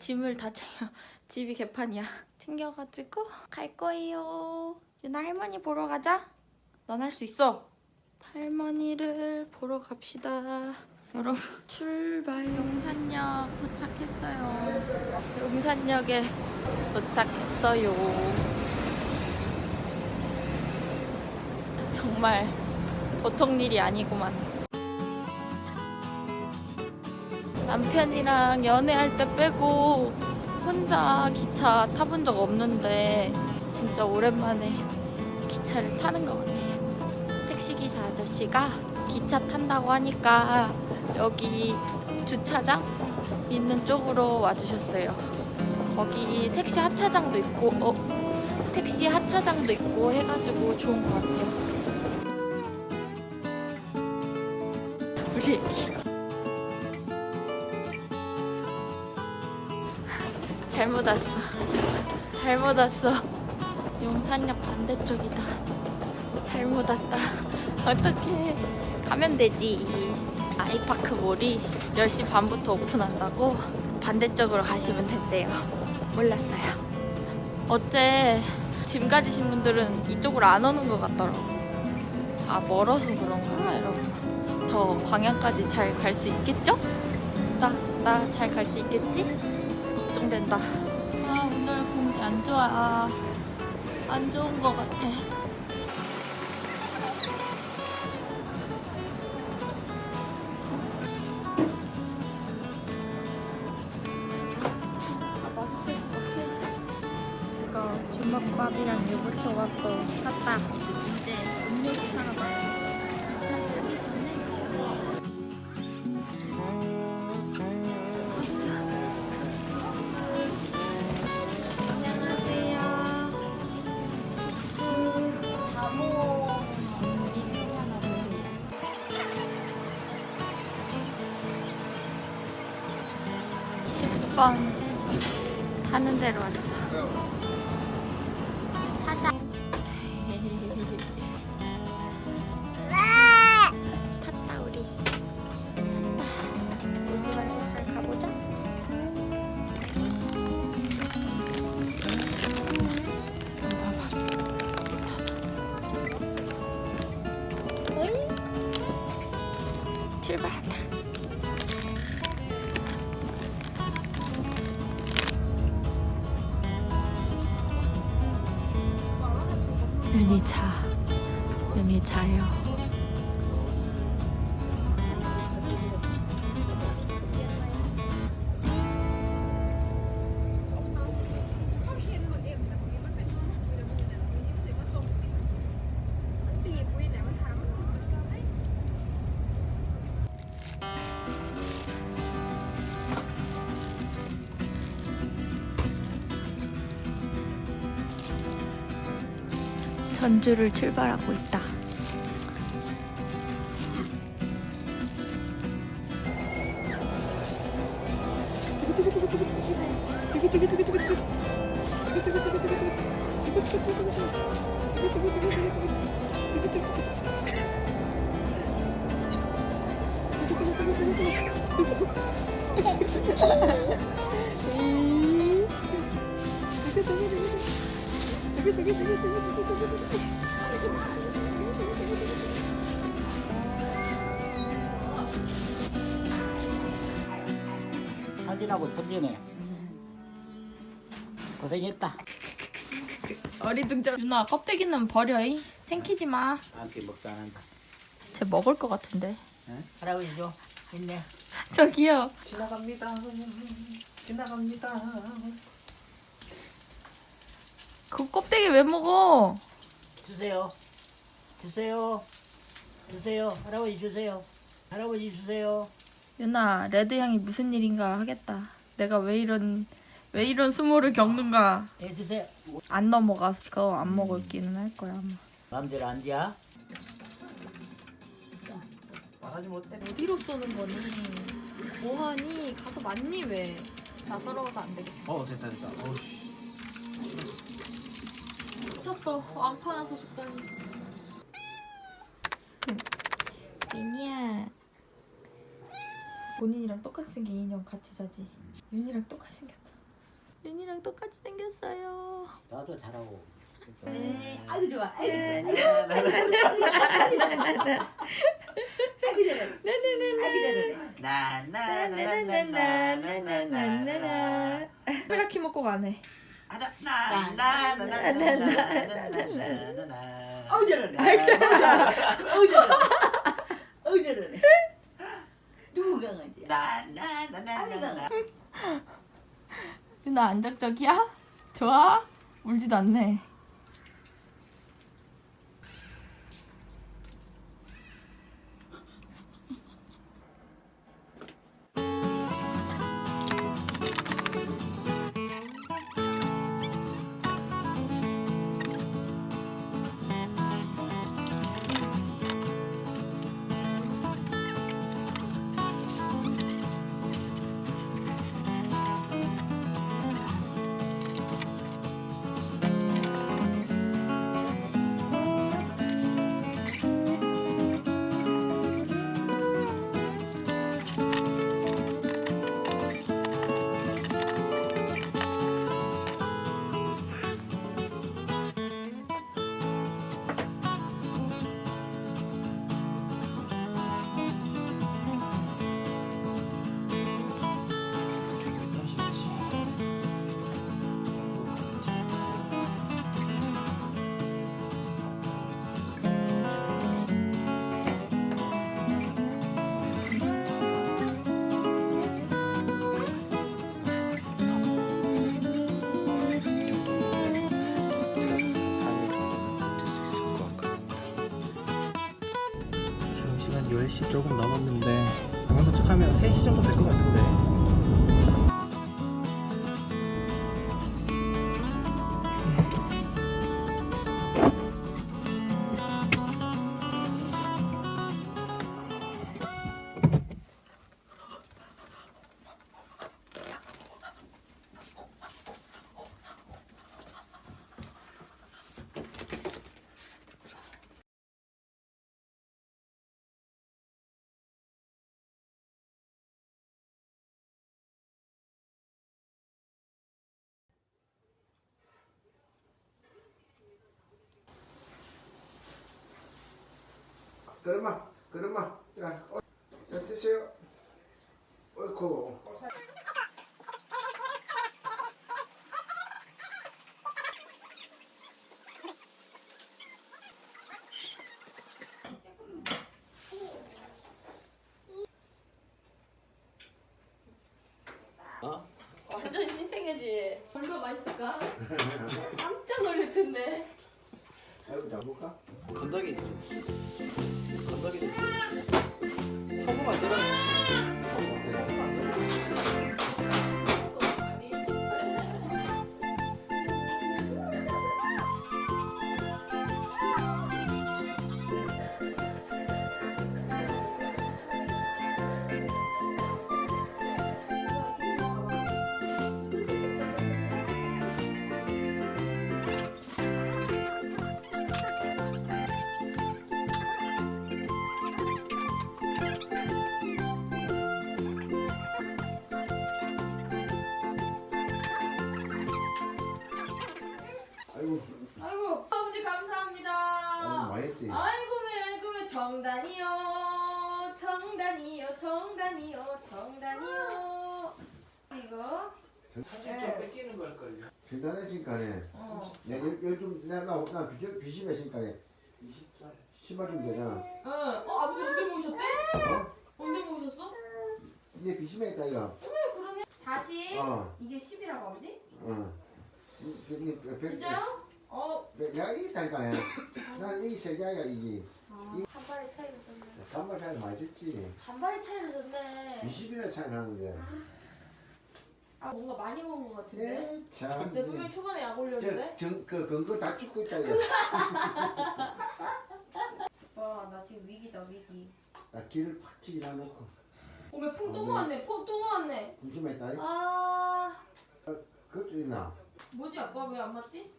짐을 다 챙겨 집이 개판이야. 챙겨가지고 갈 거예요. 유나 할머니 보러 가자. 넌 할 수 있어. 할머니를 보러 갑시다. 여러분 출발. 용산역 도착했어요. 용산역에 도착했어요. 정말 보통 일이 아니구만 남편이랑 연애할 때 빼고 혼자 기차 타본 적 없는데 진짜 오랜만에 기차를 타는 것 같아요. 택시기사 아저씨가 기차 탄다고 하니까 여기 주차장 있는 쪽으로 와주셨어요. 거기 택시 하차장도 있고, 어, 택시 하차장도 있고 해가지고 좋은 것 같아요. 우리 애기. 잘못 왔어. 잘못 왔어. 용산역 반대쪽이다. 잘못 왔다. 어떡해. 가면 되지. 아이파크 몰이 10시 반부터 오픈한다고 반대쪽으로 가시면 된대요. 몰랐어요. 어째 짐 가지신 분들은 이쪽으로 안 오는 것 같더라고. 아, 멀어서 그런가, 여러분? 저 방향까지 잘 갈 수 있겠죠? 나, 나 잘 갈 수 있겠지? 걱정된다. 아, 오늘 공기 안 좋아. 안 좋은 것 같아. 10번 타는 데로 왔어. 타자. 탔다 우리. 울지 말고 잘 가보자. 출발한다. 윤이 자. 윤이 자요. 전주를 출발하고 있다. 사진하고 던지네. 고생했다. 어리둥절. 유나 껍데기는 버려잉. 생기지 마. 나한테 먹도 안 한다. 쟤 먹을 것 같은데. 응? 할아버지 줘. 있네. 저기요. 지나갑니다. 지나갑니다. 그 껍데기 왜 먹어? 주세요. 주세요. 주세요. 할아버지 주세요. 할아버지 주세요. 유나 레드 향이 무슨 일인가 하겠다. 내가 왜 이런 왜 이런 수모를 겪는가. 예 주세요. 안 넘어가서 안 먹을기는 할 거야 아마. 마음대로 앉아. 말하지 못해. 어디로 쏘는 거니? 뭐하니? 가서 맞니 왜? 나 서러워서 안 되겠어. 어 됐다 됐다. 어우씨. 미쳤어. 왕파 나서 죽다니. 민이야. 본인이랑 똑같이 생긴 인형 같이 자지. 윤이랑 똑같이 생겼다. 윤이랑 똑같이 생겼어요. 나도 잘하고. 네, 아이고 좋아. 아이고 좋아. 아이고 잘해. 잘해. 나나나나나나나나나 플라키 먹고 가네. 하자 나나나나나나나나나 잘하네. 아이고 잘하네. 누구 강아지야? 나나나나나나 윤아 안적적이야? 좋아? 울지도 않네. 10시 조금 넘었는데 방금 도착하면 3시 정도 될 것 같은데 그럼마 그럼마 자, 어, 자 드세요 어이쿠 완전 신생이지. 얼마나 맛있을까? 깜짝 놀랄 텐데. 아이고 잡을까? 건더기 건더기 소금 안 들어 아이고 아버지 감사합니다. 아이고 많이 했지 아이고 왜 아이고 왜 정단이요 정단이요 정단이요 정단이요 이거 뺏기는 걸걸요 괜찮으니까네 어. 내가 요즘 내가 나, 나 비심, 비심했으니까네 20살 신발 좀 되잖아 어, 어 아버지 언제 모셨대? 어? 언제 모셨어? 이제 비심했다 이거 그러네 40 어 이게 10이라고 아버지? 어. 이- 이- 이- 백- 백- 진짜요? 어? 백- 내가 이기다니까네 난이 세계가 이기 한 발의 차이를 줬네. 간발 차이 많이 졌지. 한 발의 차이를 줬네. 20이나 차이 나는데. 아. 뭔가 많이 먹은 것 같은데? 에참. 내가 분명히 초반에 약 올렸는데? 저그 근거 다 죽고 있다 이거. 와나 지금 위기다 위기. 나 길을 팍 치기 놔놓고. 어머 풍또 모았네? 풍또 모았네. 조심했다? 아. 그것도 있나? 뭐지 아빠 왜 안 맞지?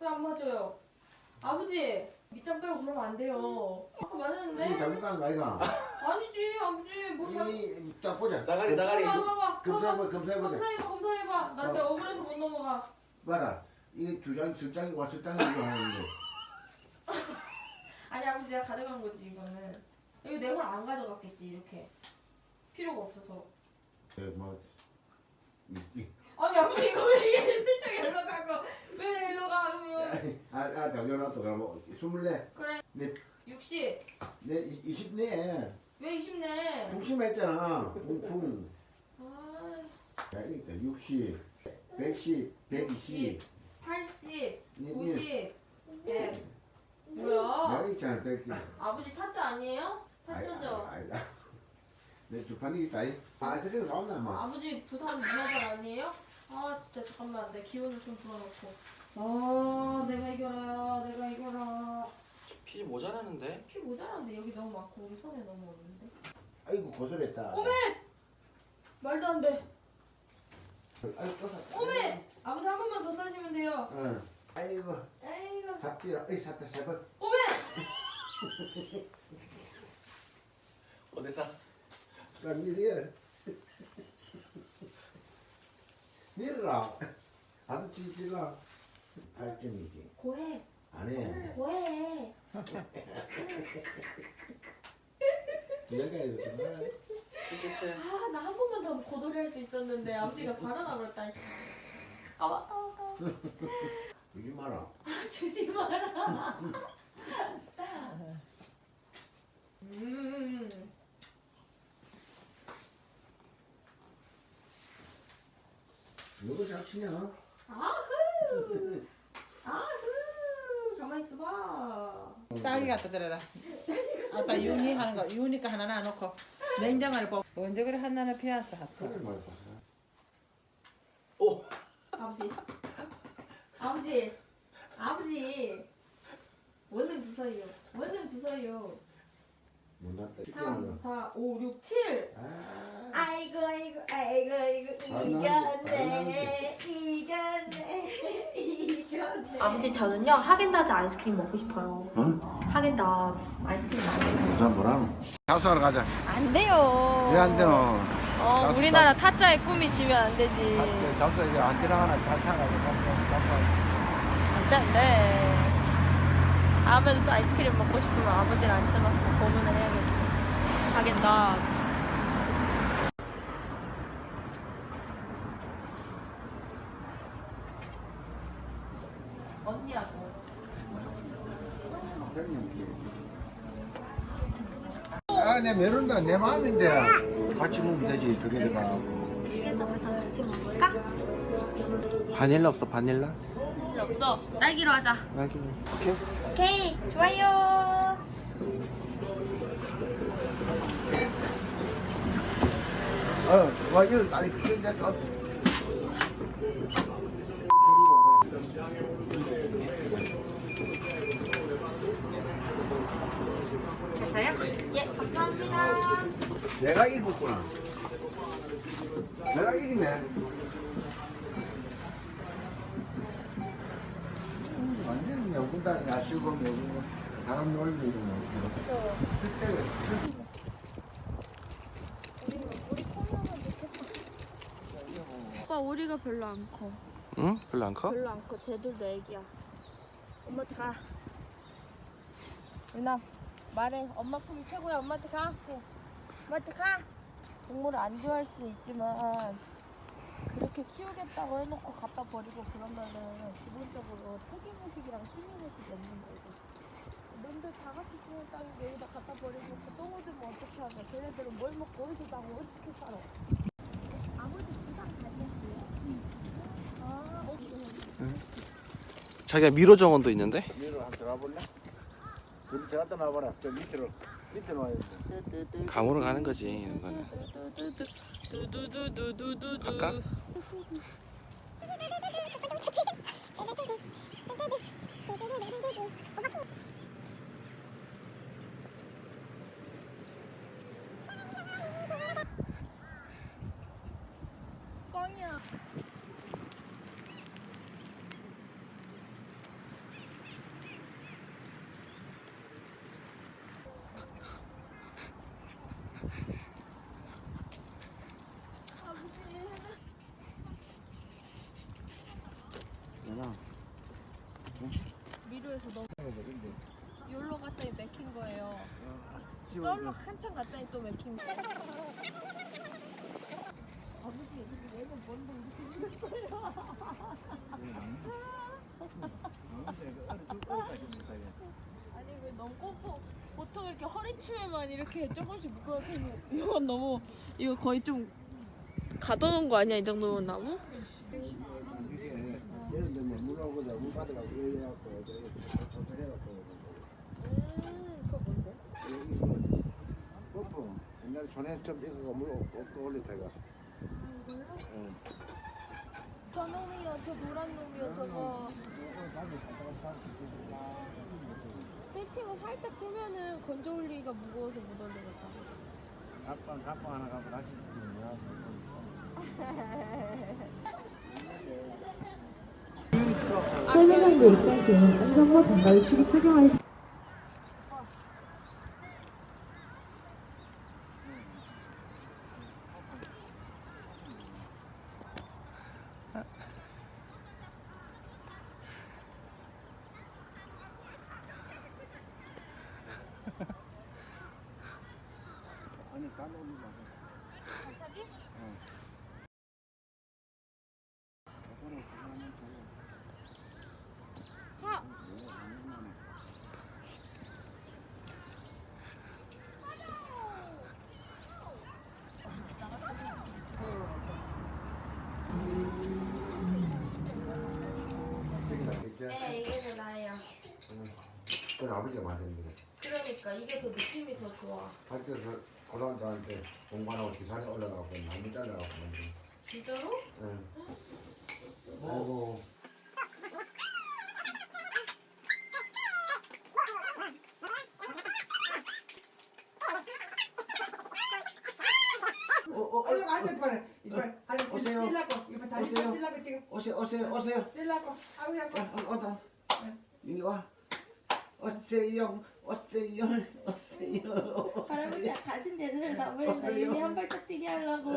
왜 안 맞아요? 아버지 밑장 빼고 그러면 안 돼요 아까 맞았는데 잘못 가는 거 아이가 아니지 아버지 뭐 잘... 이딱 보자. 나가리 나가리. 봐봐 봐봐 검사해봐 검사해보자. 검사해봐 검사해봐 나 진짜 억울해서 못 넘어가 봐라. 이게 두 장, 석 장이 와서 장이 이거 하는데. 아니 아버지 내가 가져간 거지 이거는 여기 내걸 안 가져갔겠지 이렇게 필요가 없어서 그 뭐. 이- 이- 아니 아버지 이거 왜 이게 슬쩍 일로 가고 왜 일로 가 그러면 아, 아, 정연아도 그러면 스물네. 그래 네. 60내 이- 이십네. 왜 20네 풍심했잖아. 풍풍. 아 야, 이거 60, 110, 120. 80 니, 니. 90 100 뭐야 내가 있잖아, 100. 아버지 타짜 아니에요? 타짜죠? 내 주판이 있다. 이. 아, 저기 사온다, 뭐. 아버지 부산 문화관 아니에요? 아 진짜 잠깐만 내 기운을 좀 불어넣고 아 내가 이겨라 내가 이겨라 피 모자라는데? 피 모자란데 여기 너무 많고 우리 손에 너무 없는데 아이고, 고절했다. 어메! 말도 안돼 아이고, 또 샀다. 어메! 아버지 한 번만 더 사시면 돼요 응. 아이고, 아이고 잡지라. 어이, 샀다, 세 번. 어메! 어디 사? 싼 일이야. 밀어라. 아도 치지라. 8점이지. 고해 안 해. 고해 기억해야지. 치치치. 아 나 한 번만 더 고돌이 할수 있었는데 아버지가 바라나 버렸다 아 맞다 주지 마라. 주지 마라 음 누구 잘 치냐? 아흐 아흐 가만 있어봐 딸기 갖다 드려라. 아까 윤이 하는 거, 윤이가 하나 놔놓고 냉장고를 보고 언제 그래 하나는 피었어 하트. 그래 말고. 오. 아버지 아버지 아버지 원룸 주세요 원룸 주세요 못 났다. 3 4 5 6 7 아, 아이고 아이고 아이고 아 이겼네 이겼네 이겼네 아버지 저는요 하겐다즈 아이스크림 먹고 싶어요. 응? 하겐다즈 아이스크림 먹고 부산 뭐라노? 자수하러 가자. 안 돼요. 왜 안 되노? 어, 자수, 우리나라 타짜의 꿈이 지면 안 되지. 자수 이제 안 지나가나 잘 타가지고 자수. 안 돼. 다음에도 또 아이스크림 먹고 싶으면 아버지를 앉혀놓고 고민을 해야겠다. 하겐다즈. 언니라고. 아, 내 메론다 내 마음인데 같이 먹으면 되지 저게 내가. 그래서 가서 같이 먹을까? 바닐라 없어 바닐라? 필요 없어. 딸기로 하자. 여기. 오케이, 좋아요. 어, 와 이거 아니 그게 내가. 됐어요? 예, 감사합니다. 내가 이겼구나. 내가 이기네. 음, 완전 명분다 야시고 명분 사람 놀리고 뭐. 습대가 습. 오빠 우리가 별로 안 커. 응? 별로 안 커? 별로 안 커. 쟤들도 애기야. 엄마 가. 유나 말해. 엄마 품이 최고야. 엄마한테 가. 어. 가. 동물을 안 좋아할 수도 있지만 그렇게 키우겠다고 해놓고 갖다 버리고 그러면은 기본적으로 폐기무식이랑 식료무식 없는 거고. 놈들 다 같이 키우는 땅에 여기다 갖다 버리고 똥 오줌 어떻게 하냐. 걔네들은 뭘 먹고 어디서 나고 어떻게 살아. 아버지 부산 가겠어요? 아, 오케이. 자기가 미로 정원도 있는데? 위로 한번 들어가 볼래? 둘이 들어갔다 놔봐라. 저 밑으로. 감으로 가는 거지 이런 거는 갈까? 입구에서 너무 여기로 갔더니 맥힌 거예요. 저로 한참 갔더니 또 맥힌 거. 아버지 얘는 뭔데 이렇게 생겼어요? 아니 왜 너무 꽁꽁 보통 이렇게 허리춤에만 이렇게 조금씩 묶어놓고 이건 너무 이거 거의 좀 가둬놓은 거 아니야 이 정도면 나무? 이게 예를 들면 물 오거나 물 받아가고 이래 갖고 해갖고. 음 그거 뭔데? 이거 뽀뽀. 옛날에 전에 좀 이거 물 오- 올릴 때가. 응. 저 놈이요 저 노란 놈이요 저거 떼티로 살짝 뜨면은 건져 올리기가 무거워서 못 올리겠다. 가방 가방 하나 갖고 다시 지금 설명하는 입장 시에는 안전모 장갑을 필히 착용하여 아니 까먹는 거 네 이게 더 나아요 그건 아버지가 만드는 그러니까 이게 더 느낌이 더 좋아. 밖에서 고등학교한테 공부하고 기산에 올라가고 나무 잘라가고 만드는 진짜로? 응. 아이고. 어, 어, 어, 아유 아유 이빨 이빨 아유 오세요. 찔라고 이빨 다시 오세요. 찔라고 지금. 오세요 오세요 오세요. 찔라고 아유 야, 아빠 어, 어다 윤이 와 어세영 어세영 어세영 바람이 가슴 제대로 나버려서 어세요. 이미 한 발짝 뛰게 하려고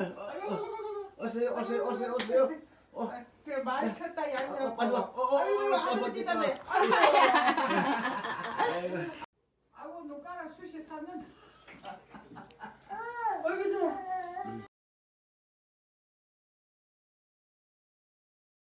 어세요 어세요 어세요 어세요 어 그 많이 켰다 양양. 빨리 와 어, 어, 어, 아이고 하늘 뛰다네. 아이고. 아우 눈가락 숱이 사는.